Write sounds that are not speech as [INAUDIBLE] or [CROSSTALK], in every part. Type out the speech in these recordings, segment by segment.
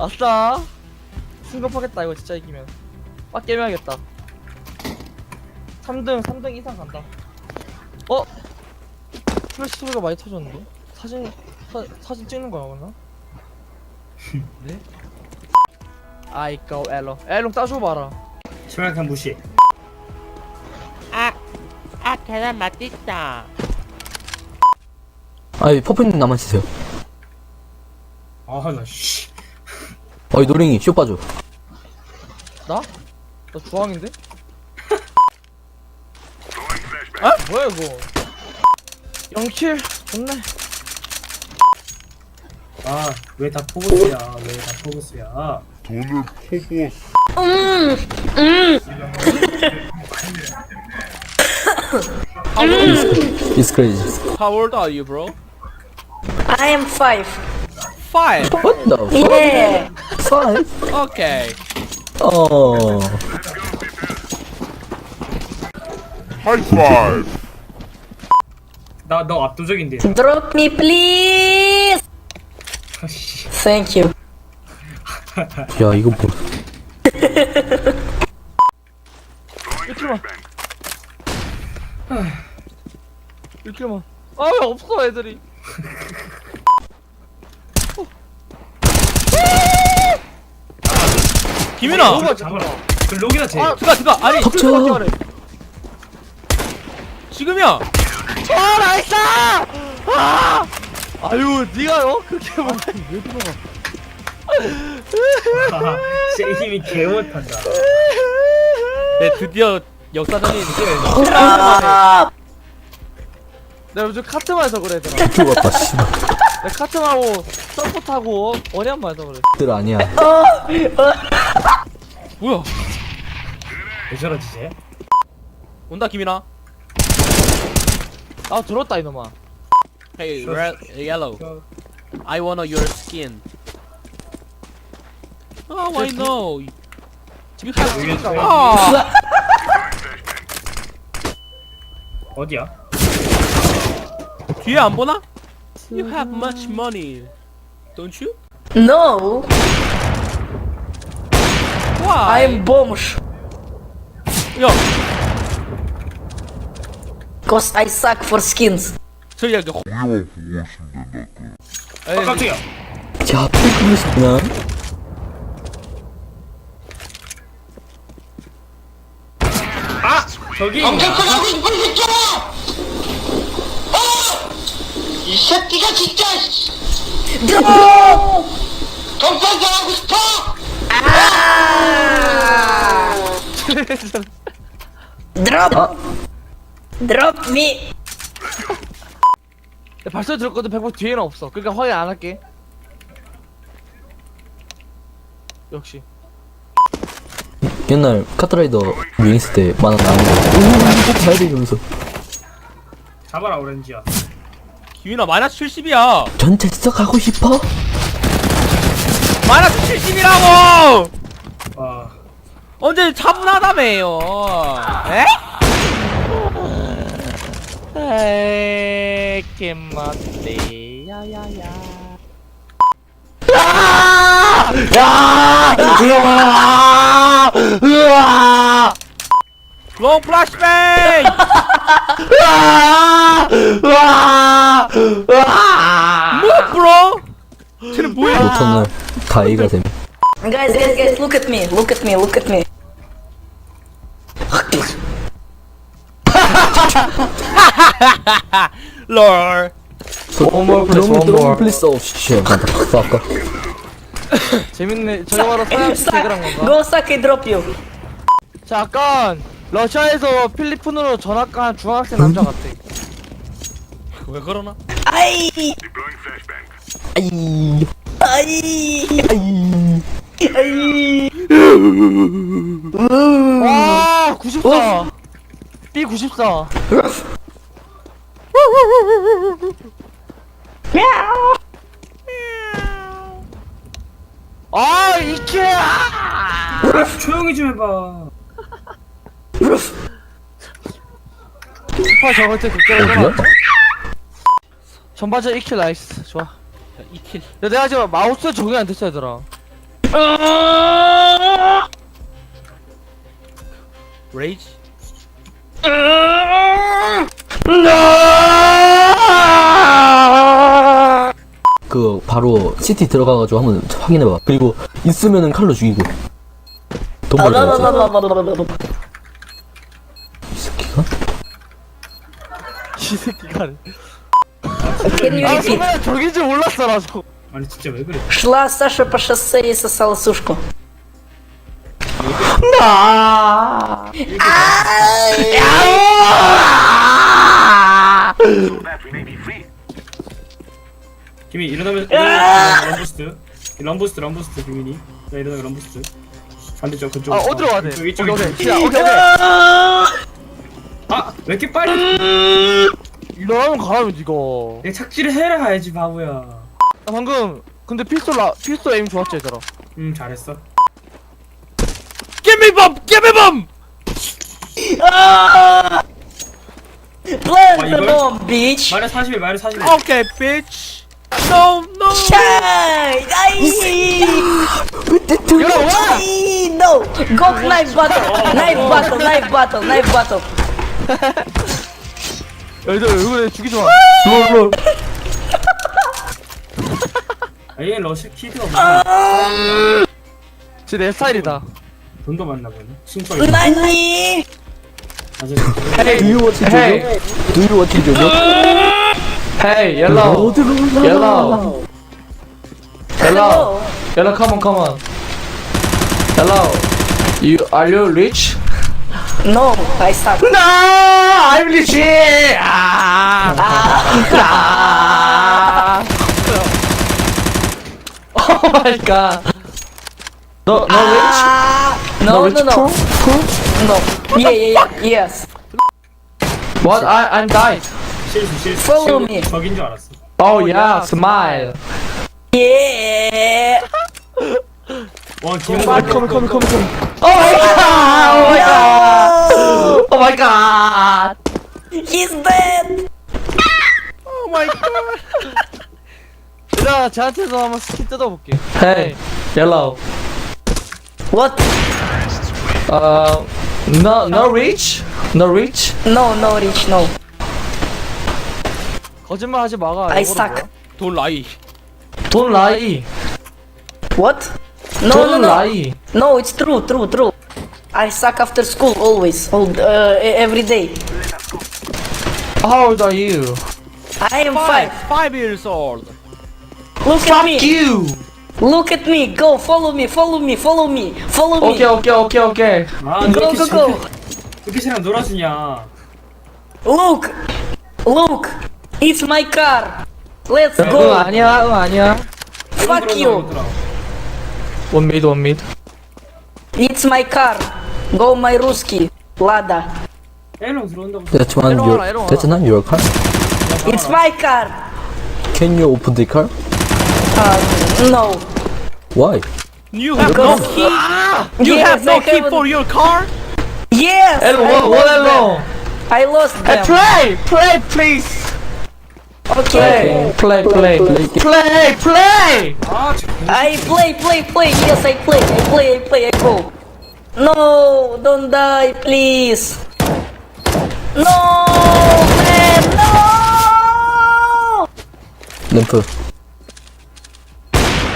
아싸 승급하겠다 이거 진짜 이기면 빡 깨매야겠다 3등 3등 이상 간다 어? 플래시 소리가 많이 터졌는데? 사진 사, 사진 찍는 거야 맞나? [LAUGHS] 네? 아이고 엘롱 엘롱 따줘봐라 심각한 무시. 아, 아, 계란 맛있다. 아이 퍼프님 남아주세요 아, 나 씨. 어이 노랭이 쇼 빠져 나? 나 주황인데? 아? 뭐야 이거 0킬 좋네 아, 왜 다 포그스야? 왜 다 포그스야? It's crazy How old are you, bro? I am five. Five. What the fuck? Yeah. Five? Okay. 어 나, 너 압도적인데. Drop me, please. 아, 씨. Thank you. 야 이거 뭐 1킬만 1킬만 아왜 없어 애들이 김윤아. 그 록이나 제. 아, 들어가, 들어가. 아니, 덮쳐. 지금이야. 아 나이스 아 아유 니가 어 그렇게 말해 왜 들어가 [LAUGHS] 아, 제 힘이 개 못한다. 네, 드디어 역사적인 이제. 내가 요즘 카트만 해서 그래 얘들아 죽었다 씨발 내가 카트하고 서포 타고 원양만 해서 그래 들 아니야 뭐야? 왜 저러지, 쟤? 온다, 김윤아. 아 들었다 이놈아 Hey, red, yellow. I wanna your skin. Oh, why no? You have. 여기 Ah. 어디야? 뒤에 안 보나? You have much money, don't you? No, Why? I am бомж. 야, Cause I suck for skins. 저기야 그. 아, 에이, 깜짝이야. 야 핑크무시구나 아! 저기! 하고 싶은 새끼야! 어! 이 새끼가 진짜 Drop! 경찰서 하고 싶어! 아 Drop me! 내 발소리 들었거든 100% 뒤에는 없어 그러니까 확인 안 할게 역시 옛날 카트라이더 유행했을 때 만화 나온 거 오, 이거 봐야 돼 이러면서 잡아라, 오렌지야. 김윤아 마이너스 70이야. 전체 시작하고 싶어? 마이너스 70이라고. 와. 언제 차분하다며요. 에? 에이 개맛대 야야야 롱 플래시뱅! 뭐 브로? 쟤는 뭐야? 다 A가 되면 Guys, guys, guys, look at me, look at me, look at me. 롤. One more please, one more. 플리스 오 씨, 아까 재밌네 저거 바로 서양식 개그란 건가? Go suck, I drop you. 자 약간 러시아에서 필리핀으로 전학 간 중학생 남자 같아 왜 그러나? 아이, 아이 아이, 아이 아이. 와 94. B 94. 아 이케아. 조용히 좀 해봐. 파 저걸 때 어디야? 전반전 2킬 나이스 좋아 야, 자, 2킬. 내가 지금 마우스 적응이 안 됐어 얘들아 Rage? 그 바로 시티 들어가가지고 한번 확인해봐. 그리고 있으면은 칼로 죽이고. 돈 벌어야지. 이 새끼가? 이 새끼가. Can you 아, repeat? 정말 저긴 줄 몰랐어, 나 저. 아니 진짜 왜 그래? Шла Саша по шоссе и сосала сушку. 김이 일어나면 일어나면 럼부스트 럼부스트 럼부스트 김민이 나 일어나면 럼부스트 반대쪽 그쪽 아, 어디로 가야 돼? 이쪽 이쪽 오케이, 오케이. 이쪽 자, 오케이, 오케이. 아왜 이렇게 빨리 일하면 가라며 니가 내 착지를 해라 해야지 바보야 나 방금 근데 피스톨 라 피스톨 에임 좋았지 얘들아 음 잘했어 Give me bomb! Give me bomb! 아! Plant the bomb, bitch! 마이너스 41 마이너스 41 Okay, bitch. No, no. Shine! I With the two Yo, what? No! Go knife battle! Knife battle! Knife battle! Knife battle! 얘들 얼굴에 죽이지 마. 아, 얘 러시 키드가 없네 진짜 내 스타일이다. 돈도 많나 보네 승부가 Nani? 맞아 Do you watch Jojo? Do you watch Jojo? Hey, yellow, 어디로 올라? yellow, yellow, yellow. Come on, come on. Hello. You are you rich? No, I suck. No, I'm rich. Ah. Ah. [LAUGHS] Oh my god. No, no rich. Ah! No No, rich. no, no. Poor, poor. No. Yeah, yeah, yeah. Yes. What? I I'm died. 실수 실수 Follow 실수. me. 적인 줄 알았어 Oh yeah, smile. Yeah! 와 김. 아, 컴이 컴이 컴이 컴이. Oh my god. Oh my god. Oh my god. He's dead! 오 마이 갓. 얘들아 저한테서 한번 스킨 뜯어볼게. Hey, yellow. What? Uh, no, no rich, no rich. No, no, Rich, no. 거짓말 하지 마가. I suck. 뭐야? Don't lie. Don't lie. What? No, Don't no, no. lie. No, it's true, true, true. I suck after school always, all, uh, e- every day. How old are you? I am Five. five. Five years old. Look at me. You. Look at me. Go. Follow me. Follow me. Follow me. Follow me. Okay, okay, okay, okay. 아 Go, 이렇게 go, go. 이렇게 사람 놀아주냐 Look. Look. It's my car. Let's 응 go. 아니야, 응 아니야. Fuck you. One mid, one mid. It's my car. Go my Ruski. Lada. That's one your. That's not your car. It's my car. Can you open the car? Uh, no. Why? You have no key. You yes, have no I key haven't... for your car. Yes. Hello, what hello? I lost them. Uh, play, play, please. Okay. Play, play, play, play, play. play. I play, play, play. Yes, I play. I play, I play, I go. No! Don't die, please! No! Man! No! Don't pull.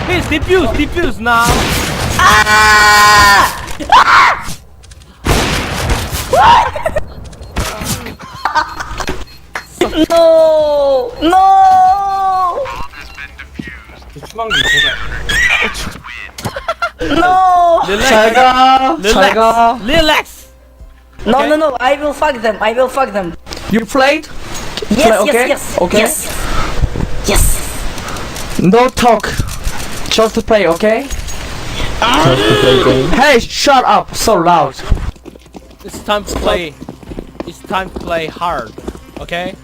Please, defuse! Defuse now! Ah! Ah! no! No! Düşman gibi no. Relax. 잘 가, 잘 가. Relax. No, no, no. I will fuck them. I will fuck them. You played? Yes, Play, okay? yes, yes. Okay. Yes. Yes. No talk. Just play, okay? Just to play game. Hey, shut up. So loud. It's time to play. It's time to play hard. Okay.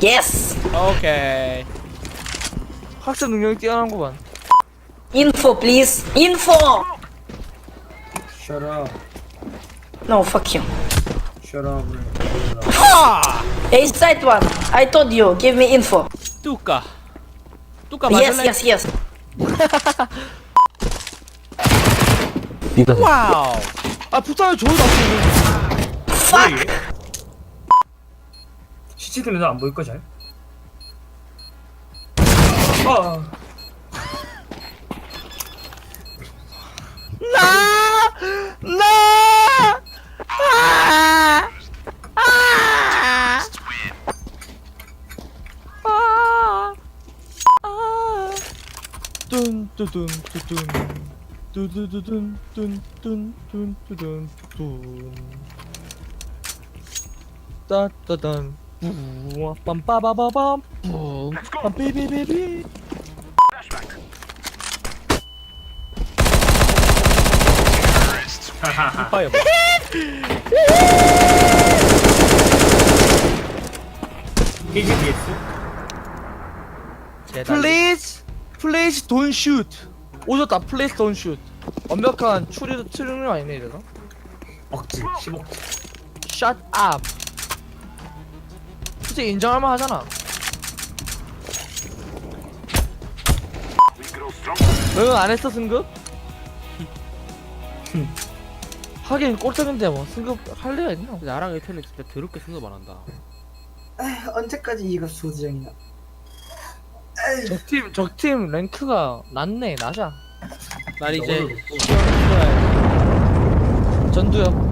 Yes. Okay. 학습 능력이 뛰어난구만. Info, please. Info. Shut up No, fuck you. Shut up Ah! Hey, side one. I told you. Give me info. Tuka. Tuka Yes, 맞을래? yes, yes. B클래스 와우. 아 붙어요 저기 났어 뭐야 이게? 시체 때문에 안 보일 거 잘? 아 나! 나! 아! 아! 아! 아! 뚠 뚜둔 뚜둔 뚜두두둔 뚠뚠뚠 뚜둔 뚠 따따단 뿌와 빰빠바바밤 뿜. 빰삐비비비 파이어. KGDS Please, please don't shoot. 오졌다. Please don't shoot. 완벽한 추리 추리는 아니네 이래서. 억지 15 Shut up. 솔직히 인정할 만 하잖아. 너는 안 했어 승급? 하긴 꼴등인데 뭐 승급 할 리가 있나? 나랑 에테는 진짜 더럽게 생각 안 한다. 언제까지 이거 소주정이야? 적팀 적팀 랭크가 낮네 낮아. 난 이제 전두엽.